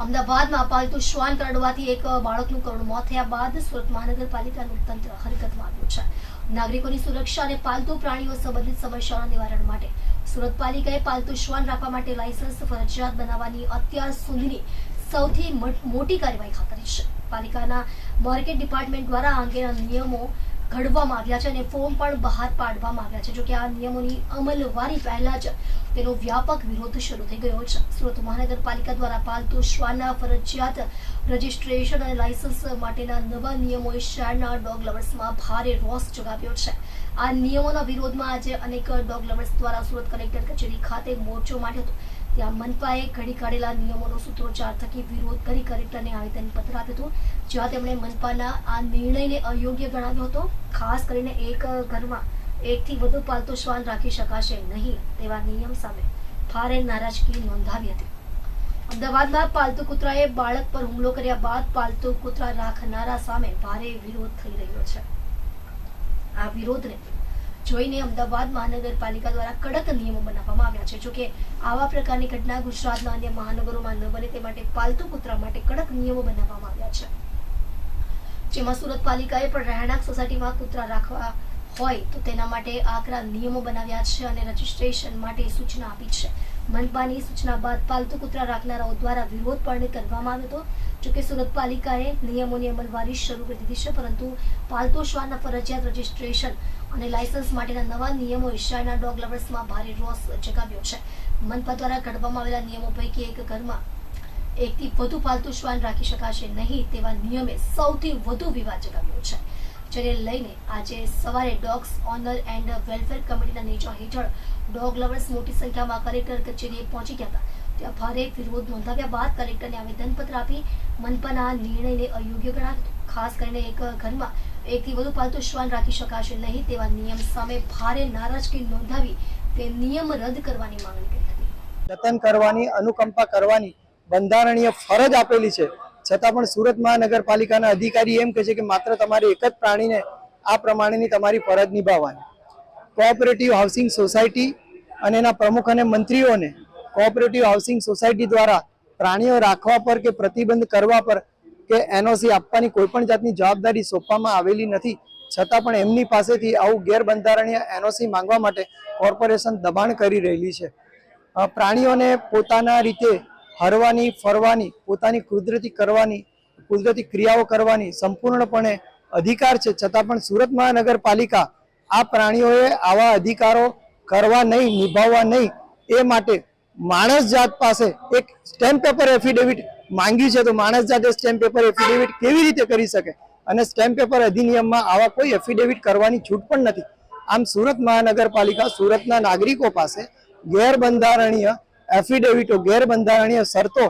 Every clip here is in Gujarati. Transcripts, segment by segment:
અમદાવાદમાં પાલતુ શ્વાન કરડવાથી એક બાળકનું કરુણ મોત થયા બાદ સુરત મહાનગરપાલિકાનું તંત્ર હરકતમાં આવ્યું છે. નાગરિકોની સુરક્ષા અને પાલતુ પ્રાણીઓ સંબંધિત સમસ્યાઓના નિવારણ માટે સુરત પાલિકાએ પાલતુ શ્વાન રાખવા માટે લાયસન્સ ફરજિયાત બનાવવાની અત્યાર સુધીની સૌથી મોટ- કાર્યવાહી ધરી છે. પાલિકાના માર્કેટ ડિપાર્ટમેન્ટ દ્વારા આ અંગેના નિયમો ઘડવામાં આવ્યા છે અને ફોર્મ પણ બહાર પાડવામાં આવ્યા છે. જોકે આ નિયમોની અમલવારી પહેલા જ તેનો વ્યાપક વિરોધ શરૂ થઈ ગયો છે. સુરત મહાનગરપાલિકા દ્વારા પાલતુ શ્વાનના ફરજિયાત રજિસ્ટ્રેશન અને લાયસન્સ માટેના નવા નિયમોએ શહેરના ડોગ લવર્સમાં ભારે રોષ જગાવ્યો છે. આ નિયમોના વિરોધમાં આજે અનેક ડોગ લવર્સ દ્વારા સુરત કલેક્ટર કચેરી ખાતે મોરચો માંડ્યો હતો. ત્યાં મનપાએ ઘડી કાઢેલા નિયમોનો સૂત્રોચ્ચાર થકી વિરોધ કરી કલેક્ટરને આવેદનપત્ર આપ્યું હતું, જ્યાં તેમણે મનપાના આ નિર્ણયને અયોગ્ય ગણાવ્યો હતો. ખાસ કરીને એક ઘરમાં એકથી વધુ પાલતુ શ્વાન રાખી શકાશે નહીં તેવા નિયમ સામે ભારે નારાજગી નોંધાવી હતી. અમદાવાદમાં પાલતુ કૂતરાએ બાળક પર હુમલો કર્યા બાદ પાલતુ કૂતરા રાખનારા સામે ભારે વિરોધ થઈ રહ્યો છે. આ વિરોધને જોઈને અમદાવાદ મહાનગરપાલિકા દ્વારા કડક નિયમો બનાવવામાં આવ્યા છે. જોકે આવા પ્રકારની ઘટના ગુજરાતના અન્ય મહાનગરોમાં ન બને તે માટે પાલતુ કૂતરા માટે કડક નિયમો બનાવવામાં આવ્યા છે. જેમાં સુરત પાલિકાએ પણ રહેણાંક સોસાયટીમાં કૂતરા રાખવા હોય તો તેના માટે આકરા નિયમો બનાવ્યા છે અને રજીસ્ટ્રેશન માટે સૂચના આપી છે. મનપાની સૂચના બાદ પાલતુ કૂતરા રાખનારાઓ દ્વારા વિરોધ પણ કરવામાં આવ્યો હતો. જોકે સુરત પાલિકાએ નિયમોની અમલવારી શરૂ કરી દીધી છે, પરંતુ પાલતુ શ્વાનના ફરજિયાત રજીસ્ટ્રેશન અને લાયસન્સ માટેના નવા નિયમો શહેરના ડોગ લવર્સમાં ભારે રોષ જગાવ્યો છે. મનપા દ્વારા ઘડવામાં આવેલા નિયમો પૈકી એક ઘરમાં એકથી વધુ પાલતુ શ્વાન રાખી શકાશે નહીં તેવા નિયમે સૌથી વધુ વિવાદ જગાવ્યો છે. જેને લઈને આજે સવારે ડોગ્સ ઓનર એન્ડ વેલફેર કમિટીના નેજા હેઠળ ડોગ લવર્સ મોટી સંખ્યામાં કલેક્ટર કચેરીએ પહોંચી ગયા હતા. ત્યાં ભારે વિરોધ નોંધાવ્યા બાદ કલેક્ટરને આવેદનપત્ર આપી મનપાના નિર્ણયને અયોગ્ય ગણાવ્યો ખાસ કરીને એક ઘરમાં એકથી વધુ પાલતુ શ્વાન રાખી શકાશે નહીં તેવા નિયમ સામે ભારે નારાજગી નોંધાવી તે નિયમ રદ કરવાની માંગણી કરી હતી. જતન કરવાની, અનુકંપા કરવાની બંધારણીય ફરજ આપેલી છે. છતાં પણ સુરત મહાનગરપાલિકાના અધિકારી એમ કહે છે કે માત્ર તમારે એક જ પ્રાણીને આ પ્રમાણેની તમારી ફરજ નિભાવવાની. કોઓપરેટિવ હાઉસિંગ સોસાયટી અને એના પ્રમુખ અને મંત્રીઓને કોઓપરેટિવ હાઉસિંગ સોસાયટી દ્વારા પ્રાણીઓ રાખવા પર કે પ્રતિબંધ કરવા પર કે એનઓસી આપવાની કોઈપણ જાતની જવાબદારી સોંપવામાં આવેલી નથી. છતાં પણ એમની પાસેથી આવું ગેરબંધારણીય એનઓસી માંગવા માટે કોર્પોરેશન દબાણ કરી રહેલી છે. પ્રાણીઓને પોતાના રીતે હરવાની, ફરવાની, પોતાની કુદરતી કરવાની, કુદરતી ક્રિયાઓ કરવાની સંપૂર્ણપણે અધિકાર છે. છતાં પણ સુરત મહાનગરપાલિકા આ પ્રાણીઓએ આવા અધિકારો કરવા નહીં, નિભાવવા નહીં. એ માટે માણસ જાત પાસે એક સ્ટેમ્પ પેપર એફિડેવિટ માંગ્યું છે. તો માણસ જાતે સ્ટેમ્પ પેપર એફિડેવિટ કેવી રીતે કરી શકે? અને સ્ટેમ્પ પેપર અધિનિયમમાં આવા કોઈ એફિડેવિટ કરવાની છૂટ પણ નથી. આમ સુરત મહાનગરપાલિકા સુરતના નાગરિકો પાસે ગેરબંધારણીય એફિડેવિટો ગેરબંધારણીય શરતો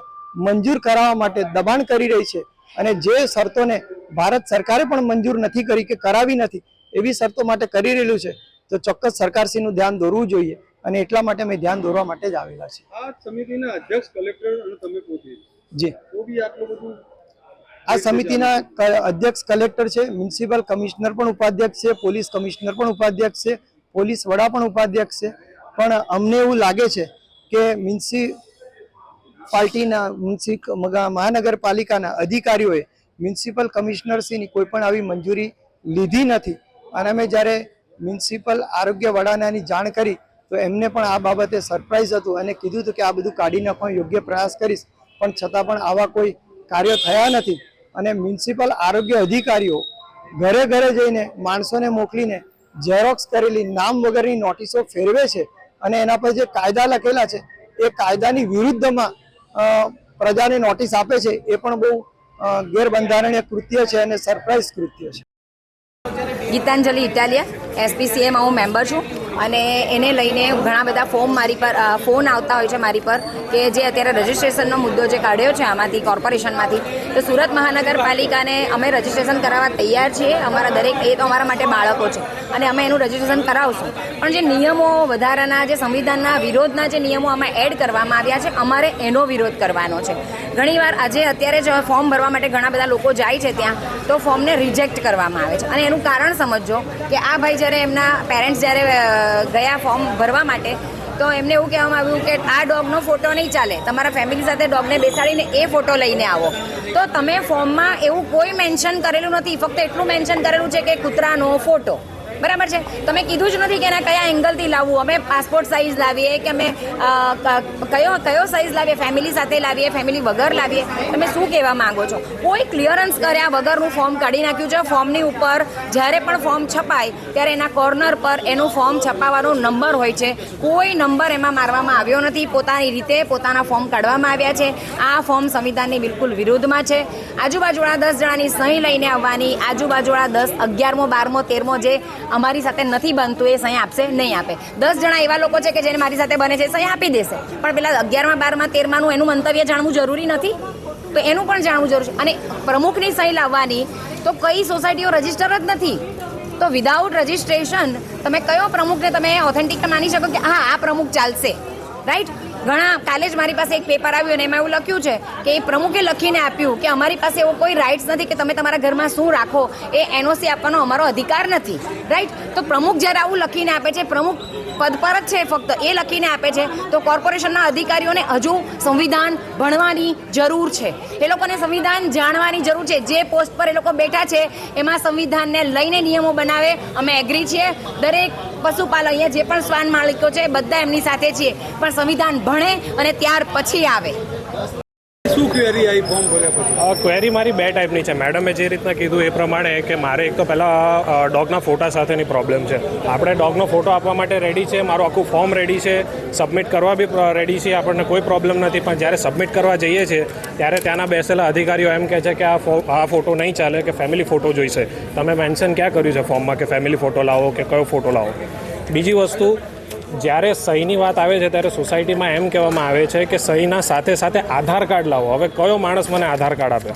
મંજૂર કરાવવા માટે દબાણ કરી રહી છે અને જે શરતોને ભારત સરકારે પણ મંજૂર નથી કરી કે કરાવી નથી એવી શરતો માટે કરી રહેલું છે. તો ચોક્કસ સરકારશ્રીનું ધ્યાન દોરવું જોઈએ અને એટલા માટે અમે ધ્યાન દોરવા માટે જ આવેલા છે આ સમિતિના અધ્યક્ષ કલેક્ટર અને તમે પોતે? જી. તો બી આટલું બધું આ સમિતિના અધ્યક્ષ કલેક્ટર છે મ્યુનિસિપલ કમિશનર પણ ઉપાધ્યક્ષ છે પોલીસ કમિશનર પણ ઉપાધ્યક્ષ છે પોલીસ વડા પણ ઉપાધ્યક્ષ છે. પણ અમને એવું લાગે છે કે મ્યુનિસિપાલિટીના મ્યુનિસિપ મહાનગરપાલિકાના અધિકારીઓએ મ્યુનિસિપલ કમિશનરશ્રીની કોઈ પણ આવી મંજૂરી લીધી નથી. અને અમે જ્યારે મ્યુનિસિપલ આરોગ્ય વડાનાની જાણ કરી, તો એમને પણ આ બાબતે સરપ્રાઈઝ હતું અને કીધું હતું કે આ બધું કાઢી નાખવાનો યોગ્ય પ્રયાસ કરીશ. પણ છતાં પણ આવા કોઈ કાર્યો થયા નથી. અને મ્યુનિસિપલ આરોગ્ય અધિકારીઓ ઘરે ઘરે જઈને માણસોને મોકલીને ઝેરોક્સ કરેલી નામ વગરની નોટિસો ફેરવે છે. અને એના પર જે કાયદા લખેલા છે, એ કાયદાની વિરુદ્ધમાં પ્રજાને નોટિસ આપે છે, એ પણ બહુ ગેરબંધારણીય કૃત્ય છે અને સરપ્રાઈઝ કૃત્ય છે. ગીતાંજલિ ઇટાલિયા એસપીસીએમાં હું મેમ્બર છું. અને એને લઈને ઘણા બધા ફોર્મ મારી પર ફોન આવતા હોય છે મારી પર કે જે અત્યારે રજિસ્ટ્રેશનનો મુદ્દો જે કાઢ્યો છે આમાંથી, કોર્પોરેશનમાંથી. તો સુરત મહાનગરપાલિકાને અમે રજિસ્ટ્રેશન કરાવવા તૈયાર છીએ. અમારા દરેક, એ તો અમારા માટે બાળકો છે. અને અમે એનું રજિસ્ટ્રેશન કરાવશું. પણ જે નિયમો વધારાના, જે સંવિધાનના વિરોધના જે નિયમો આમાં એડ કરવામાં આવ્યા છે, અમારે એનો વિરોધ કરવાનો છે. ઘણીવાર આજે અત્યારે જ ફોર્મ ભરવા માટે ઘણા બધા લોકો જાય છે ત્યાં, તો ફોર્મને રિજેક્ટ કરવામાં આવે છે. અને એનું કારણ સમજો કે આ ભાઈ જ્યારે એમના પેરેન્ટ્સ જ્યારે ગયા ફોર્મ ભરવા માટે, તો એમને એવું કહેવામાં આવ્યું કે આ ડોગનો ફોટો નહીં ચાલે. તમારા ફેમિલી સાથે ડોગને બેસાડીને એ ફોટો લઈને આવો. તો તમે ફોર્મમાં એવું કોઈ મેન્શન કરેલું નથી. ફક્ત એટલું મેન્શન કરેલું છે કે કૂતરાનો ફોટો. બરાબર છે? તમે કીધું જ નથી કે એના કયા એંગલથી લાવવું. અમે પાસપોર્ટ સાઇઝ લાવીએ કે અમે કયો કયો સાઇઝ લાવીએ? ફેમિલી સાથે લાવીએ ફેમિલી વગર લાવીએ? તમે શું કહેવા માંગો છો? કોઈ ક્લિયરન્સ કર્યા વગરનું ફોર્મ કાઢી નાખ્યું છે. ફોર્મની ઉપર જ્યારે પણ ફોર્મ છપાય, ત્યારે એના કોર્નર પર એનું ફોર્મ છપાવવાનો નંબર હોય છે. કોઈ નંબર એમાં મારવામાં આવ્યો નથી. પોતાની રીતે પોતાના ફોર્મ કાઢવામાં આવ્યા છે. આ ફોર્મ સંવિધાનની બિલકુલ વિરુદ્ધમાં છે. આજુબાજુવાળા દસ જણાની સહી લઈને આવવાની. આજુબાજુવાળા દસ અગિયારમો, બારમો, તેરમો જે અમારી સાથે નથી બનતું, એ સહી આપશે, નહીં આપે. દસ જણા એવા લોકો છે કે જેને મારી સાથે બને છે સહી આપી દેશે. પણ પેલા અગિયારમાં, બારમાં, તેરમાનું એનું મંતવ્ય જાણવું જરૂરી નથી. તો એનું પણ જાણવું જરૂરી છે. અને પ્રમુખની સહી લાવવાની, તો કઈ સોસાયટીઓ રજિસ્ટર જ નથી. તો વિધાઉટ રજિસ્ટ્રેશન તમે કયો પ્રમુખને તમે ઓથેન્ટિક માની શકો કે, હા, આ પ્રમુખ ચાલશે. રાઈટ ઘણા, કાલે જ મારી પાસે એક પેપર આવ્યું અને એમાં એવું લખ્યું છે કે એ પ્રમુખે લખીને આપ્યું કે અમારી પાસે એવો કોઈ રાઇટ્સ નથી કે તમે તમારા ઘરમાં શું રાખો. એ એનઓસી આપવાનો અમારો અધિકાર નથી. રાઈટ તો પ્રમુખ જ્યારે આવું લખીને આપે છે, પ્રમુખ પદ પર જ છે, ફક્ત એ લખીને આપે છે. તો કોર્પોરેશનના અધિકારીઓને હજુ સંવિધાન ભણવાની જરૂર છે. એ લોકોને સંવિધાન જાણવાની જરૂર છે. જે પોસ્ટ પર એ લોકો બેઠા છે, એમાં સંવિધાનને લઈને નિયમો બનાવે. અમે એગ્રી છીએ. દરેક પશુપાલક અહીંયા જે પણ શ્વાન માલિકો છે બધા એમની સાથે છીએ. પણ સંવિધાન ભણે અને ત્યાર પછી આવે. શું ક્વેરી આવી ફોર્મ ભર્યા પછી? ક્વેરી મારી બે ટાઈપની છે. મેડમે જે રીતના કીધું એ પ્રમાણે કે મારે એક તો પહેલાં ડોગના ફોટા સાથેની પ્રોબ્લેમ છે. આપણે ડોગનો ફોટો આપવા માટે રેડી છે. મારું આખું ફોર્મ રેડી છે. સબમિટ કરવા બી રેડી છે. આપણને કોઈ પ્રોબ્લેમ નથી. પણ જ્યારે સબમિટ કરવા જઈએ છીએ, ત્યારે ત્યાંના બેસેલા અધિકારીઓ એમ કહે છે કે આ આ ફોટો નહીં ચાલે, કે ફેમિલી ફોટો જોઈશે. તમે મેન્શન ક્યાં કર્યું છે ફોર્મમાં કે ફેમિલી ફોટો લાવો કે કયો ફોટો લાવો? બીજી વસ્તુ જ્યારે સહીની વાત આવે છે ત્યારે સોસાયટીમાં એમ કહેવામાં આવે છે કે સહીના સાથે સાથે આધાર કાર્ડ લાવો. હવે કયો માણસ મને આધાર કાર્ડ આપે?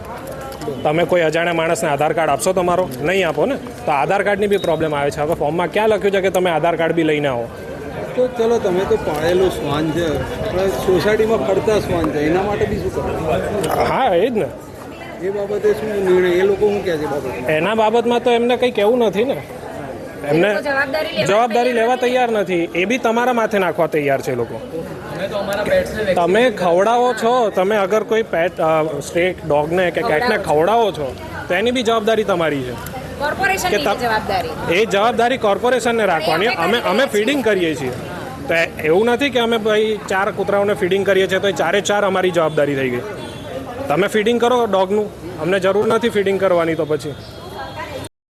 તમે કોઈ અજાણ્યા માણસને આધાર કાર્ડ આપશો તમારો? નહીં આપો ને? તો આધાર કાર્ડની બી પ્રોબ્લેમ આવે છે. હવે ફોર્મમાં ક્યાં લખ્યું છે કે તમે આધાર કાર્ડ બી લઈને આવો? તો ચલો તમે તો પાળેલો શ્વાન છે. સોસાયટીમાં ફરતા શ્વાન છે. એના માટે બી શું હા એ જ ને. એ બાબતે શું નિર્ણય? એ લોકો શું કહે છે બાબત એના બાબતમાં તો એમને કંઈ કહેવું નથી ને. એમને જવાબદારી લેવા તૈયાર નથી. એ બી તમારા માથે નાખવા તૈયાર છે લોકો. તમે ખવડાવો છો તમે અગર કોઈ પેટ સ્ટ્રેટ ડોગને કે કેટને ખવડાવો છો. તો એની બી જવાબદારી તમારી છે. એ જવાબદારી કોર્પોરેશનને રાખવાની. અમે અમે ફીડિંગ કરીએ છીએ. તો એવું નથી કે અમે ભાઈ ચાર કૂતરાઓને ફીડિંગ કરીએ છીએ તો એ ચારે ચાર અમારી જવાબદારી થઈ ગઈ. તમે ફીડિંગ કરો ડોગનું અમને જરૂર નથી ફીડિંગ કરવાની તો પછી.